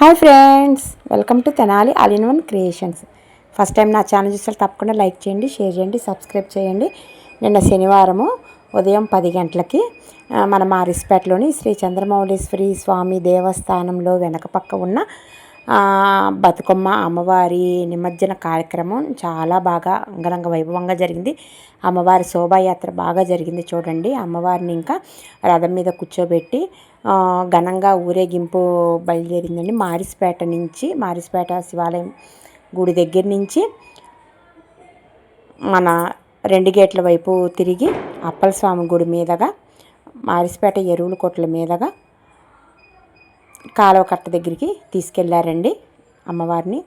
Hi friends welcome to Tenali all in one creations. First time నా channel చూస్తే తప్పకుండా like చేయండి share చేయండి సబ్స్క్రైబ్ చేయండి. నిన్న శనివారము ఉదయం పది గంటలకి మన మారిస్పేటలోని శ్రీ చంద్రమౌళీశ్వరి స్వామి దేవస్థానంలో వెనక పక్క ఉన్న బతుకమ్మ అమ్మవారి నిమజ్జన కార్యక్రమం చాలా బాగా అంగరంగ వైభవంగా జరిగింది. అమ్మవారి శోభాయాత్ర బాగా జరిగింది చూడండి. అమ్మవారిని ఇంకా రథం మీద కూర్చోబెట్టి ఘనంగా ఊరేగింపు బయలుదేరిందండి. మారిస్పేట నుంచి మారిస్పేట శివాలయం గుడి దగ్గర నుంచి మన రెండు గేట్ల వైపు తిరిగి అప్పల స్వామి గుడి మీదగా మారిస్పేట ఎరువుల కొట్ల మీదగా కాలువ కట్ట దగ్గరికి తీసుకెళ్ళారండి అమ్మవారిని.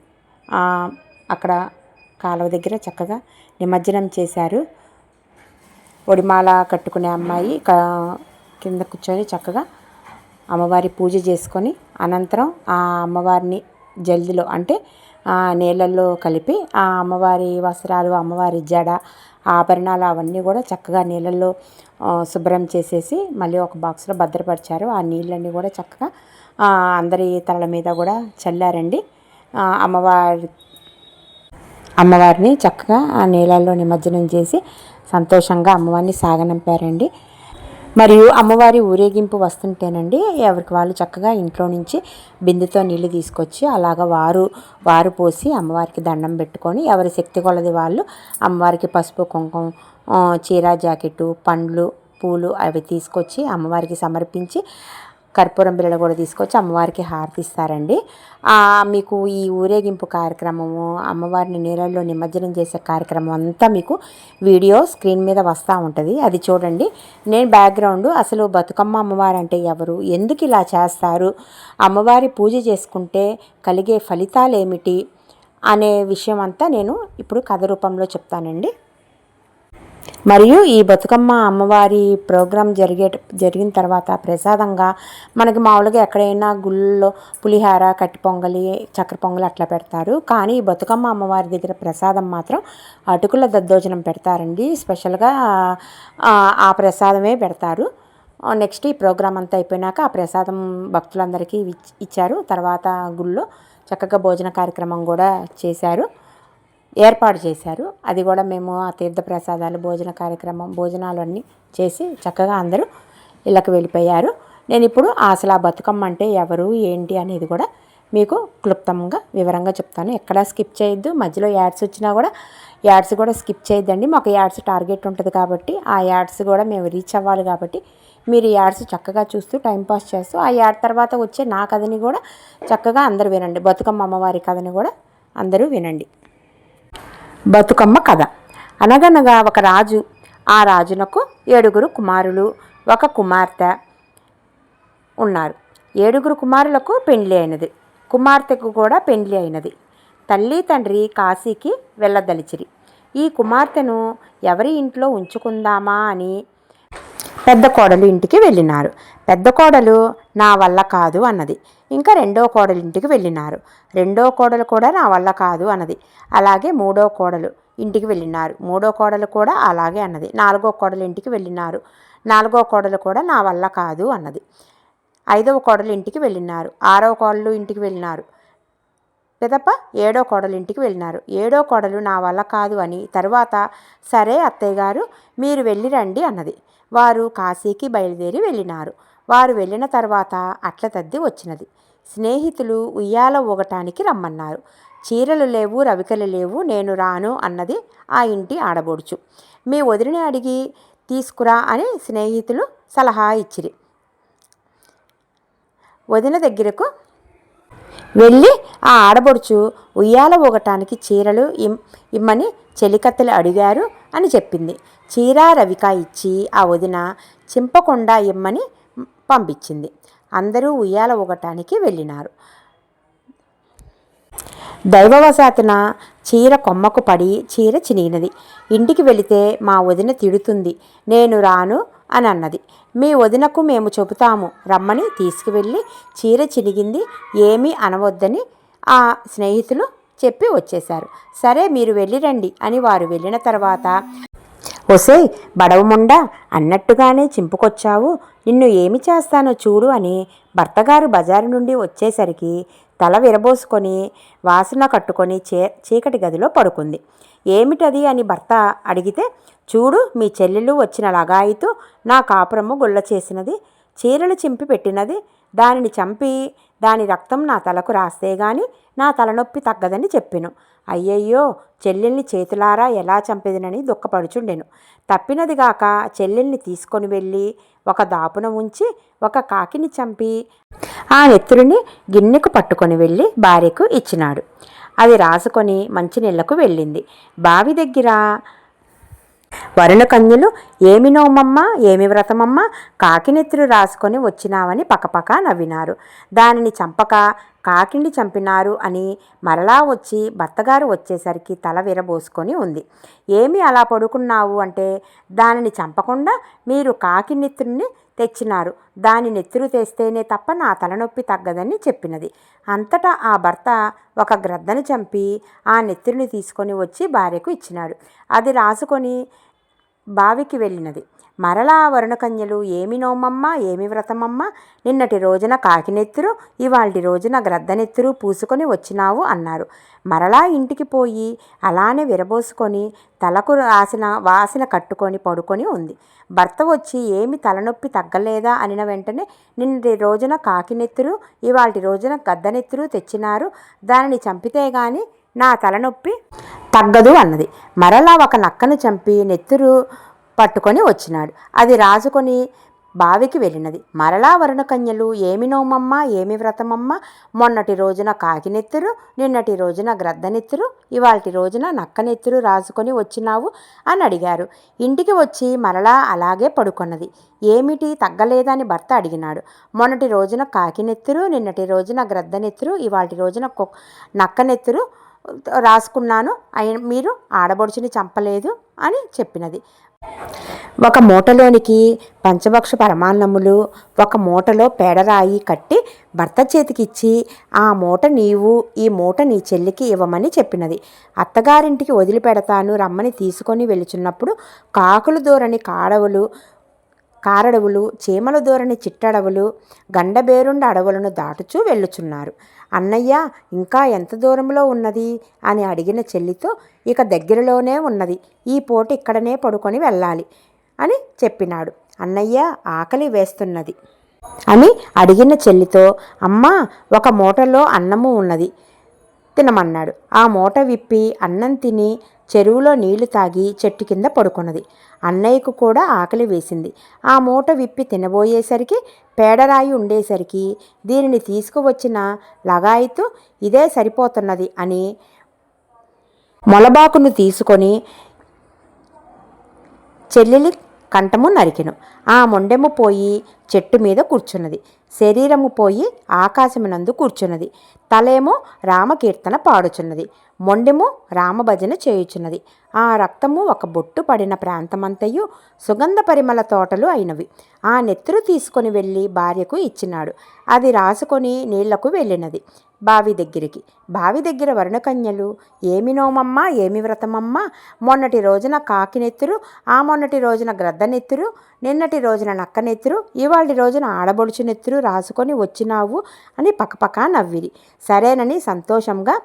అక్కడ కాలువ దగ్గర చక్కగా నిమజ్జనం చేశారు. ఒడిమాల కట్టుకునే అమ్మాయి కింద కూర్చొని చక్కగా అమ్మవారి పూజ చేసుకొని అనంతరం ఆ అమ్మవారిని జల్దిలో అంటే ఆ నీళ్ళల్లో కలిపి ఆ అమ్మవారి వస్త్రాలు అమ్మవారి జడ ఆభరణాలు అవన్నీ కూడా చక్కగా నీళ్ళల్లో శుభ్రం చేసేసి మళ్ళీ ఒక బాక్స్లో భద్రపరిచారు. ఆ నీళ్ళన్నీ కూడా చక్కగా అందరి తలల మీద కూడా చల్లారండి. అమ్మవారి అమ్మవారిని చక్కగా ఆ నీళ్ళల్లో నిమజ్జనం చేసి సంతోషంగా అమ్మవారిని సాగనంపారండి. మరియు అమ్మవారి ఊరేగింపు వస్తుంటేనండి ఎవరికి వాళ్ళు చక్కగా ఇంట్లో నుంచి బిందెతో నీళ్ళు తీసుకొచ్చి అలాగ వారు వారు పోసి అమ్మవారికి దండం పెట్టుకొని ఎవరి శక్తి కొలది వాళ్ళు అమ్మవారికి పసుపు కుంకుమ చీర జాకెట్టు పండ్లు పూలు అవి తీసుకొచ్చి అమ్మవారికి సమర్పించి కర్పూరం బిళ్ళలు కూడా తీసుకొచ్చి అమ్మవారికి హారతిస్తారండి. మీకు ఈ ఊరేగింపు కార్యక్రమము అమ్మవారిని నీళ్ళల్లో నిమజ్జనం చేసే కార్యక్రమం అంతా మీకు వీడియో స్క్రీన్ మీద వస్తూ ఉంటుంది. అది చూడండి. నేను బ్యాక్గ్రౌండ్ అసలు బతుకమ్మ అమ్మవారు అంటే ఎవరు? ఎందుకు ఇలా చేస్తారు? అమ్మవారి పూజ చేసుకుంటే కలిగే ఫలితాలు ఏమిటి అనే విషయం అంతా నేను ఇప్పుడు కథ రూపంలో చెప్తానండి. మరియు ఈ బతుకమ్మ అమ్మవారి ప్రోగ్రాం జరిగే జరిగిన తర్వాత ప్రసాదంగా మనకి మామూలుగా ఎక్కడైనా గుళ్ళలో పులిహార కట్టి పొంగలి చక్కెర పొంగలి అట్లా పెడతారు. కానీ ఈ బతుకమ్మ అమ్మవారి దగ్గర ప్రసాదం మాత్రం అటుకుల దద్దోజనం పెడతారండి. స్పెషల్గా ఆ, ప్రసాదమే పెడతారు. నెక్స్ట్ ఈ ప్రోగ్రాం అంతా అయిపోయినాక ఆ ప్రసాదం భక్తులందరికీ ఇచ్చారు. తర్వాత గుళ్ళో చక్కగా భోజన కార్యక్రమం కూడా చేశారు. ఏర్పాటు చేశారు. అది కూడా మేము ఆ తీర్థ ప్రసాదాలు భోజన కార్యక్రమం భోజనాలు అన్నీ చేసి చక్కగా అందరూ ఇళ్ళకి వెళ్ళిపోయారు. నేను ఇప్పుడు అసలు ఆ బతుకమ్మ అంటే ఎవరు ఏంటి అనేది కూడా మీకు క్లుప్తంగా వివరంగా చెప్తాను. ఎక్కడా స్కిప్ చేయొద్దు. మధ్యలో యాడ్స్ వచ్చినా కూడా యాడ్స్ కూడా స్కిప్ చేయొద్దండి. మాకు యాడ్స్ టార్గెట్ ఉంటుంది కాబట్టి ఆ యాడ్స్ కూడా మేము రీచ్ అవ్వాలి కాబట్టి మీరు ఈ యాడ్స్ చక్కగా చూస్తూ టైంపాస్ చేస్తూ ఆ యాడ్ తర్వాత వచ్చే నా కథని కూడా చక్కగా అందరూ వినండి. బతుకమ్మ అమ్మవారి కథని కూడా అందరూ వినండి. బతుకమ్మ కథ. అనగనగా ఒక రాజు ఆ రాజునకు ఏడుగురు కుమారులు ఒక కుమార్తె ఉన్నారు. ఏడుగురు కుమారులకు పెండ్లి అయినది. కుమార్తెకు కూడా పెండ్లి అయినది. తల్లి తండ్రి కాశీకి వెళ్ళదలిచిరి. ఈ కుమార్తెను ఎవరి ఇంట్లో ఉంచుకుందామా అని పెద్ద కోడలు ఇంటికి వెళ్ళినారు. పెద్ద కోడలు నా వల్ల కాదు అన్నది. ఇంకా రెండో కోడలు ఇంటికి వెళ్ళినారు. రెండో కోడలు కూడా నా వల్ల కాదు అన్నది. అలాగే మూడో కోడలు ఇంటికి వెళ్ళినారు. మూడో కోడలు కూడా అలాగే అన్నది. నాలుగో కోడలు ఇంటికి వెళ్ళినారు. నాలుగో కోడలు కూడా నా వల్ల కాదు అన్నది. ఐదవ కోడలు ఇంటికి వెళ్ళినారు. ఆరవ కోడలు ఇంటికి వెళ్ళినారు. పిదప ఏడో కోడలింటికి వెళ్ళినారు. ఏడో కోడలు నా వల్ల కాదు అని. తరువాత సరే అత్తయ్య గారు మీరు వెళ్ళి రండి అన్నది. వారు కాశీకి బయలుదేరి వెళ్ళినారు. వారు వెళ్ళిన తర్వాత అట్ల తద్ది వచ్చినది. స్నేహితులు ఉయ్యాల ఊగటానికి రమ్మన్నారు. చీరలు లేవు రవికలు లేవు నేను రాను అన్నది ఆ ఇంటి ఆడబోడుచు. మీ వదిలిని అడిగి తీసుకురా అని స్నేహితులు సలహా ఇచ్చిరి. వదిన దగ్గరకు వెళ్ళి ఆ ఆడబడుచు ఉయ్యాల ఊగటానికి చీరలు ఇమ్ ఇమ్మని చెలికత్తెలు అడిగారు అని చెప్పింది. చీర రవిక ఇచ్చి ఆ వదిన చింపకుండా ఇమ్మని పంపించింది. అందరూ ఉయ్యాల ఊగటానికి వెళ్ళినారు. దైవవశాతున చీర కొమ్మకు పడి చీర చినిగినది. ఇంటికి వెళితే మా వదిన తిడుతుంది. నేను రాను అని అన్నది. మీ వదినకు మేము చెబుతాము. రమ్మని తీసుకువెళ్ళి చీర చినిగింది. ఏమీ అనవద్దని ఆ స్నేహితులు చెప్పి వచ్చేశారు. సరే మీరు వెళ్ళిరండి అని వారు వెళ్ళిన తర్వాత ఒసే బడవముండా అన్నట్టుగానే చింపుకొచ్చావు. నిన్ను ఏమి చేస్తానో చూడు అని భర్తగారు బజారు నుండి వచ్చేసరికి తల విరబోసుకొని వాసన కట్టుకొని చే చీకటి గదిలో పడుకుంది. ఏమిటది అని భర్త అడిగితే చూడు మీ చెల్లెలు వచ్చిన లగాయితూ నా కాపురము గుళ్ళ చేసినది చీరలు చింపి పెట్టినది దానిని చంపి దాని రక్తం నా తలకు రాస్తే గాని నా తలనొప్పి తగ్గదని చెప్పిను. అయ్యయ్యో చెల్లెల్ని చేతులారా ఎలా చంపేదినని దుఃఖపడుచుండెను. తప్పినదిగాక చెల్లెల్ని తీసుకొని వెళ్ళి ఒక దాపున ఉంచి ఒక కాకిని చంపి ఆ నెత్తురుని గిన్నెకు పట్టుకొని వెళ్ళి భార్యకు ఇచ్చినాడు. అది రాసుకొని మంచినీళ్ళకు వెళ్ళింది. బావి దగ్గర వరుణ కన్యలు ఏమి నోమమ్మ ఏమి వ్రతమమ్మ కాకినెత్తులు రాసుకొని వచ్చినావని పకపక నవ్వినారు. దానిని చంపక కాకిని చంపినారు అని మరలా వచ్చి భర్తగారు వచ్చేసరికి తల విరబోసుకొని ఉంది. ఏమి అలా పడుకున్నావు అంటే దానిని చంపకుండా మీరు కాకి నెత్తురుని తెచ్చినారు. దాని నెత్తురు తెస్తేనే తప్ప నా తలనొప్పి తగ్గదని చెప్పినది. అంతటా ఆ భర్త ఒక గ్రద్దను చంపి ఆ నెత్తురుని తీసుకొని వచ్చి భార్యకు ఇచ్చినాడు. అది రాసుకొని బావికి వెళ్ళినది. మరలా వరుణకన్యలు ఏమి నోమమ్మ ఏమి వ్రతమమ్మ? నిన్నటి రోజున కాకినెత్తురు ఇవాల్టి రోజున గ్రద్దనెత్తురు పూసుకొని వచ్చినావు అన్నారు. మరలా ఇంటికి పోయి అలానే విరబోసుకొని తలకు రాసిన వాసిన కట్టుకొని పడుకొని ఉంది. భర్త వచ్చి ఏమి తలనొప్పి తగ్గలేదా అనిన వెంటనే నిన్నటి రోజున కాకినెత్తురు ఇవాల్టి రోజున గద్దనెత్తురు తెచ్చినారు. దానిని చంపితే గాని నా తలనొప్పి తగ్గదు అన్నది. మరలా ఒక నక్కను చంపి నెత్తురు పట్టుకొని వచ్చినాడు. అది రాజుకొని బావికి వెళ్ళినది. మరలా వరుణకన్యలు ఏమి నోమమ్మ ఏమి వ్రతమమ్మ మొన్నటి రోజున కాకినెత్తురు నిన్నటి రోజున గ్రద్దనెత్తురు ఇవాటి రోజున నక్కనెత్తురు రాసుకొని వచ్చినావు అని అడిగారు. ఇంటికి వచ్చి మరలా అలాగే పడుకున్నది. ఏమిటి తగ్గలేదని భర్త అడిగినాడు. మొన్నటి రోజున కాకినెత్తురు నిన్నటి రోజున గ్రద్దనెత్తురు ఇవాటి రోజున కొ నక్కనెత్తురు రాసుకున్నాను. అయి మీరు ఆడబడుచుని చంపలేదు అని చెప్పినది. ఒక మూటలోనికి పంచభక్ష పరమాన్నములు ఒక మూటలో పేడరాయి కట్టి భర్త చేతికిచ్చి ఆ మూట నీవు ఈ మూట నీ చెల్లికి ఇవ్వమని చెప్పినది. అత్తగారింటికి వదిలిపెడతాను రమ్మని తీసుకొని వెళుచున్నప్పుడు కాకులు దూరని కాడవులు కారడవులు చీమల దూరని చిట్టడవులు గండబేరుండ అడవులను దాటుచూ వెళ్ళుచున్నారు. అన్నయ్య ఇంకా ఎంత దూరంలో ఉన్నది? అని అడిగిన చెల్లితో ఇక దగ్గరలోనే ఉన్నది. ఈ పూట ఇక్కడనే పడుకొని వెళ్ళాలి అని చెప్పినాడు. అన్నయ్య ఆకలి వేస్తున్నది. అని అడిగిన చెల్లితో అమ్మ ఒక మూటలో అన్నము ఉన్నది తినమన్నాడు. ఆ మూట విప్పి అన్నం తిని చెరువులో నీళ్ళు తాగి చెట్టు కింద పడుకున్నది. అన్నయ్యకు కూడా ఆకలి వేసింది. ఆ మూట విప్పి తినబోయేసరికి పేడరాయి ఉండేసరికి దీనిని తీసుకువచ్చిన లగాయితు ఇదే సరిపోతున్నది అని మొలబాకును తీసుకొని చెల్లెలి కంఠము నరికెను. ఆ మొండెము పోయి చెట్టు మీద కూర్చున్నది. శరీరము పోయి ఆకాశమునందు కూర్చున్నది. తలేమో రామకీర్తన పాడుచున్నది. మొండెము రామభజన చేయుచున్నది. ఆ రక్తము ఒక బొట్టు పడిన ప్రాంతమంతయు సుగంధ పరిమళ తోటలు అయినవి. ఆ నెత్తురు తీసుకొని వెళ్ళి భార్యకు ఇచ్చినాడు. అది రాసుకొని నీళ్ళకు వెళ్ళినది బావి దగ్గరికి. బావి దగ్గర వరుణకన్యలు ఏమి నోమమ్మా? ఏమి వ్రతమమ్మా? మొన్నటి రోజున కాకినెత్తురు ఆ మొన్నటి రోజున గ్రద్దనెత్తురు నిన్నటి రోజున నక్కనెత్తురు ఇవాళ రోజున ఆడబొడుచు నెత్తురు రాసుకొని వచ్చినావు అని పక్కపక్క నవ్విరి. సరేనని సంతోషంగా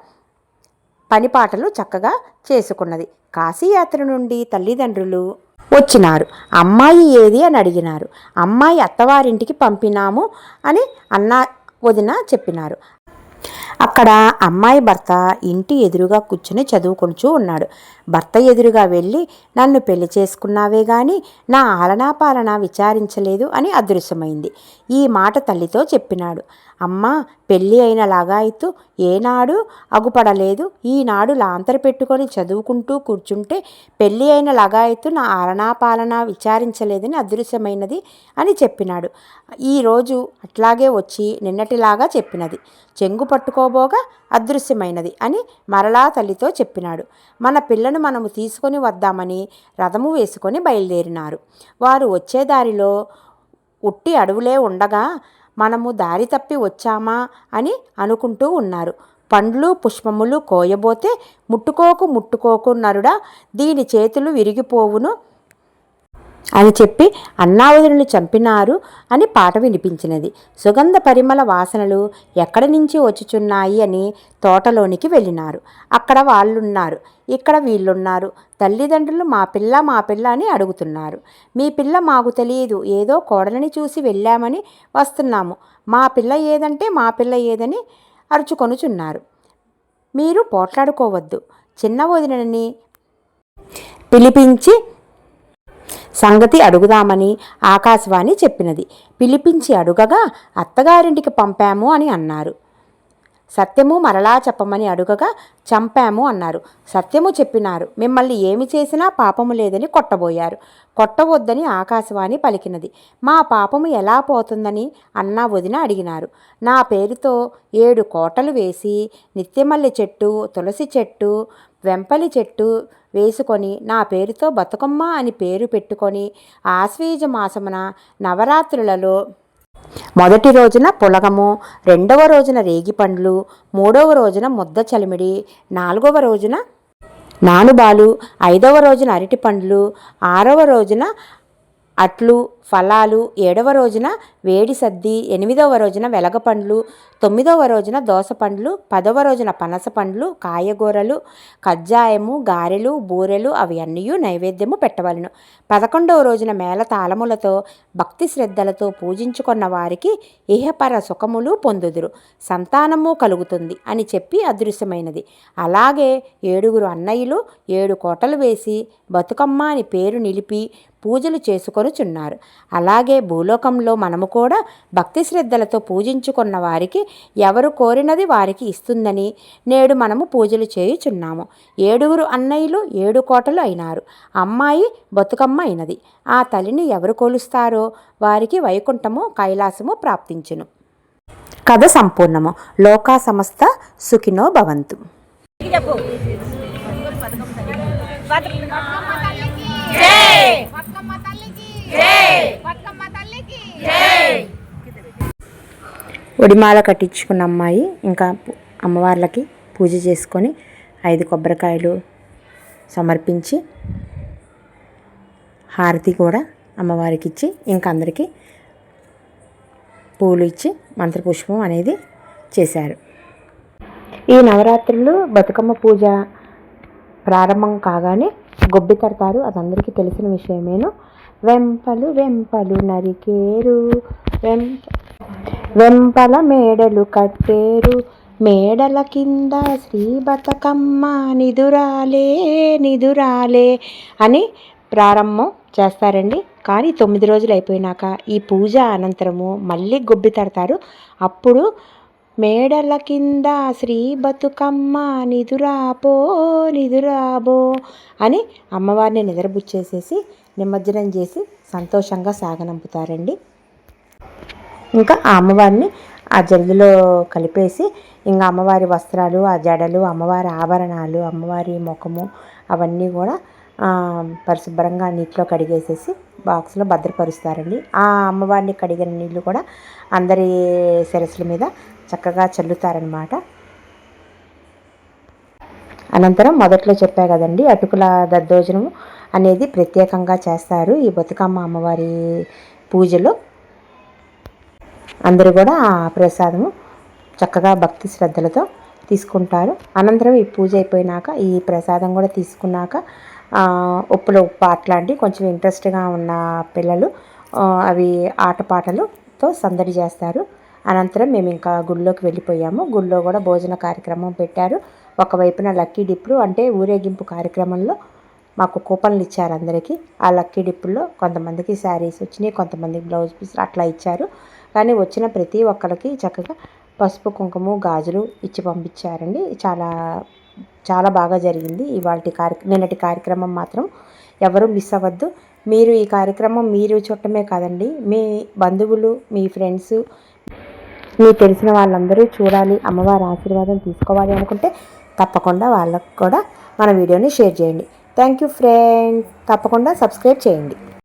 పనిపాటలు చక్కగా చేసుకున్నది. కాశీయాత్ర నుండి తల్లిదండ్రులు వచ్చినారు. అమ్మాయి ఏది అని అడిగినారు. అమ్మాయి అత్తవారింటికి పంపినాము అని అన్న వదిన చెప్పినారు. అక్కడ అమ్మాయి భర్త ఇంటి ఎదురుగా కూర్చుని చదువుకుంటూ ఉన్నాడు. భర్త ఎదురుగా వెళ్ళి నన్ను పెళ్ళి చేసుకున్నావే గాని నా ఆలనాపాలన విచారించలేదు అని అదృశ్యమైంది. ఈ మాట తల్లితో చెప్పినాడు. అమ్మ పెళ్ళి అయిన లాగాయితూ ఏనాడు అగుపడలేదు. ఈనాడు లాంతర పెట్టుకొని చదువుకుంటూ కూర్చుంటే పెళ్ళి అయిన లగాయత్తు నా ఆలనాపాలన విచారించలేదని అదృశ్యమైనది అని చెప్పినాడు. ఈరోజు అట్లాగే వచ్చి నిన్నటిలాగా చెప్పినది. చెంగు పట్టుకోబోగా అదృశ్యమైనది అని మరలా తల్లితో చెప్పినాడు. మన పిల్లను మనము తీసుకొని వద్దామని రథము వేసుకొని బయలుదేరినారు. వారు వచ్చే దారిలో ఉట్టి అడవులే ఉండగా మనము దారి తప్పి వచ్చామా అని అనుకుంటూ ఉన్నారు. పండ్లు పుష్పములు కోయబోతే ముట్టుకోకు ముట్టుకోకు నరుడా దీని చేతులు విరిగిపోవును. అని చెప్పి అన్నావదులను చంపినారు అని పాట వినిపించినది. సుగంధ పరిమళ వాసనలు ఎక్కడి నుంచి వచ్చుచున్నాయి అని తోటలోనికి వెళ్ళినారు. అక్కడ వాళ్ళున్నారు. ఇక్కడ వీళ్ళున్నారు. తల్లిదండ్రులు మా పిల్ల మా పిల్ల అని అడుగుతున్నారు. మీ పిల్ల మాకు తెలియదు. ఏదో కోడలని చూసి వెళ్ళామని వస్తున్నాము. మా పిల్ల ఏదంటే మా పిల్ల ఏదని అరుచుకొనుచున్నారు. మీరు పోట్లాడుకోవద్దు. చిన్న వదినని పిలిపించి సంగతి అడుగుదామని ఆకాశవాణి చెప్పినది. పిలిపించి అడుగగా అత్తగారింటికి పంపాము అని అన్నారు. సత్యము మరలా చెప్పమని అడుగగా చంపాము అన్నారు. సత్యము చెప్పినారు మిమ్మల్ని ఏమి చేసినా పాపము లేదని కొట్టబోయారు. కొట్టవద్దని ఆకాశవాణి పలికినది. మా పాపము ఎలా పోతుందని అన్నా వదిన అడిగినారు. నా పేరుతో ఏడు కోటలు వేసి నిత్యమల్లి చెట్టు తులసి చెట్టు వెంపలి చెట్టు వేసుకొని నా పేరుతో బతుకమ్మ అని పేరు పెట్టుకొని ఆశ్వీజ మాసమున నవరాత్రులలో మొదటి రోజున పులగము రెండవ రోజున రేగిపండ్లు మూడవ రోజున ముద్ద చలిమిడి నాలుగవ రోజున నానుబాలు ఐదవ రోజున అరటి పండ్లు ఆరవ రోజున అట్లు ఫలాలు ఏడవ రోజున వేడి సద్ది ఎనిమిదవ రోజున వెలగపండ్లు తొమ్మిదవ రోజున దోసపండ్లు పదవ రోజున పనస పండ్లు కాయగూరలు కజ్జాయము గారెలు బూరెలు అవి అన్నీ నైవేద్యము పెట్టవలను. పదకొండవ రోజున మేళ తాళములతో భక్తి శ్రద్ధలతో పూజించుకున్న వారికి ఇహపర సుఖములు పొందుదురు. సంతానము కలుగుతుంది అని చెప్పి అదృశ్యమైనది. అలాగే ఏడుగురు అన్నయ్యలు ఏడు కోటలు వేసి బతుకమ్మ అని పేరు నిలిపి పూజలు చేసుకొనుచున్నారు. అలాగే భూలోకంలో మనము కూడా భక్తి శ్రద్ధలతో పూజించుకున్న వారికి ఎవరు కోరినది వారికి ఇస్తుందని నేడు మనము పూజలు చేయుచున్నాము. ఏడుగురు అన్నయ్యలు ఏడు కోటలు అయినారు. అమ్మాయి బతుకమ్మ అయినది. ఆ తల్లిని ఎవరు కొలుస్తారో వారికి వైకుంఠము కైలాసము ప్రాప్తించును. కథ సంపూర్ణము. లోకా సమస్త సుఖినో భవంతు. జై! ఒడిమాల కట్టించుకున్న అమ్మాయి ఇంకా అమ్మవార్లకి పూజ చేసుకొని ఐదు కొబ్బరికాయలు సమర్పించి హారతి కూడా అమ్మవారికి ఇచ్చి ఇంకా అందరికీ పూలు ఇచ్చి మంత్రపుష్పం అనేది చేశారు. ఈ నవరాత్రులు బతుకమ్మ పూజ ప్రారంభం కాగానే గొబ్బి తడతారు. అది అందరికీ తెలిసిన విషయమేను. వెంపలు వెంపలు నరికేరు. వెం వెంపల మేడలు కట్టేరు. మేడల కింద శ్రీ బతుకమ్మ నిదురాలే నిదురాలే అని ప్రారంభం చేస్తారండి. కానీ తొమ్మిది రోజులు అయిపోయినాక ఈ పూజ అనంతరము మళ్ళీ గొబ్బి తడతారు. అప్పుడు మేడల కింద శ్రీ బతుకమ్మ నిదురాపో నిదురాబో అని అమ్మవారిని నిద్రబుచ్చేసేసి నిమజ్జనం చేసి సంతోషంగా సాగనంపుతారండి. ఇంకా ఆ అమ్మవారిని ఆ జల్లులో కలిపేసి ఇంకా అమ్మవారి వస్త్రాలు ఆ జడలు అమ్మవారి ఆభరణాలు అమ్మవారి ముఖము అవన్నీ కూడా పరిశుభ్రంగా నీటిలో కడిగేసేసి బాక్స్లో భద్రపరుస్తారండి. ఆ అమ్మవారిని కడిగిన నీళ్ళు కూడా అందరి శిరస్సుల మీద చక్కగా చల్లుతారనమాట అనంతరం మొదట్లో చెప్పా కదండి అటుకుల దద్దోజనము అనేది ప్రత్యేకంగా చేస్తారు ఈ బతుకమ్మ అమ్మవారి పూజలో. అందరూ కూడా ఆ ప్రసాదము చక్కగా భక్తి శ్రద్ధలతో తీసుకుంటారు. అనంతరం ఈ పూజ అయిపోయినాక ఈ ప్రసాదం కూడా తీసుకున్నాక ఉప్పుల ఉప్పులో ఉప్పు అట్లాంటి కొంచెం ఇంట్రెస్ట్గా ఉన్న పిల్లలు అవి ఆటపాటలతో సందడి చేస్తారు. అనంతరం మేము ఇంకా గుళ్ళోకి వెళ్ళిపోయాము. గుళ్ళో కూడా భోజన కార్యక్రమం పెట్టారు. ఒకవైపున లక్కీ డిప్లు అంటే ఊరేగింపు కార్యక్రమంలో మాకు కూపన్లు ఇచ్చారు అందరికీ. ఆ లక్కీ డిప్పుల్లో కొంతమందికి శారీస్ వచ్చినాయి కొంతమందికి బ్లౌజ్ పీస్ అట్లా ఇచ్చారు. కానీ వచ్చిన ప్రతి ఒక్కరికి చక్కగా పసుపు కుంకుమ గాజులు ఇచ్చి పంపించారండి. చాలా చాలా బాగా జరిగింది. ఇవాళ కార్య నిన్నటి కార్యక్రమం మాత్రం ఎవరు మిస్ అవ్వద్దు. మీరు ఈ కార్యక్రమం మీరు చూడటమే కాదండి. మీ బంధువులు మీ ఫ్రెండ్స్ మీకు తెలిసిన వాళ్ళందరూ చూడాలి అమ్మవారి ఆశీర్వాదం తీసుకోవాలి అనుకుంటే తప్పకుండా వాళ్ళకు కూడా మన వీడియోని షేర్ చేయండి. Thank you friend. తప్పకుండా సబ్స్క్రైబ్ చేయండి.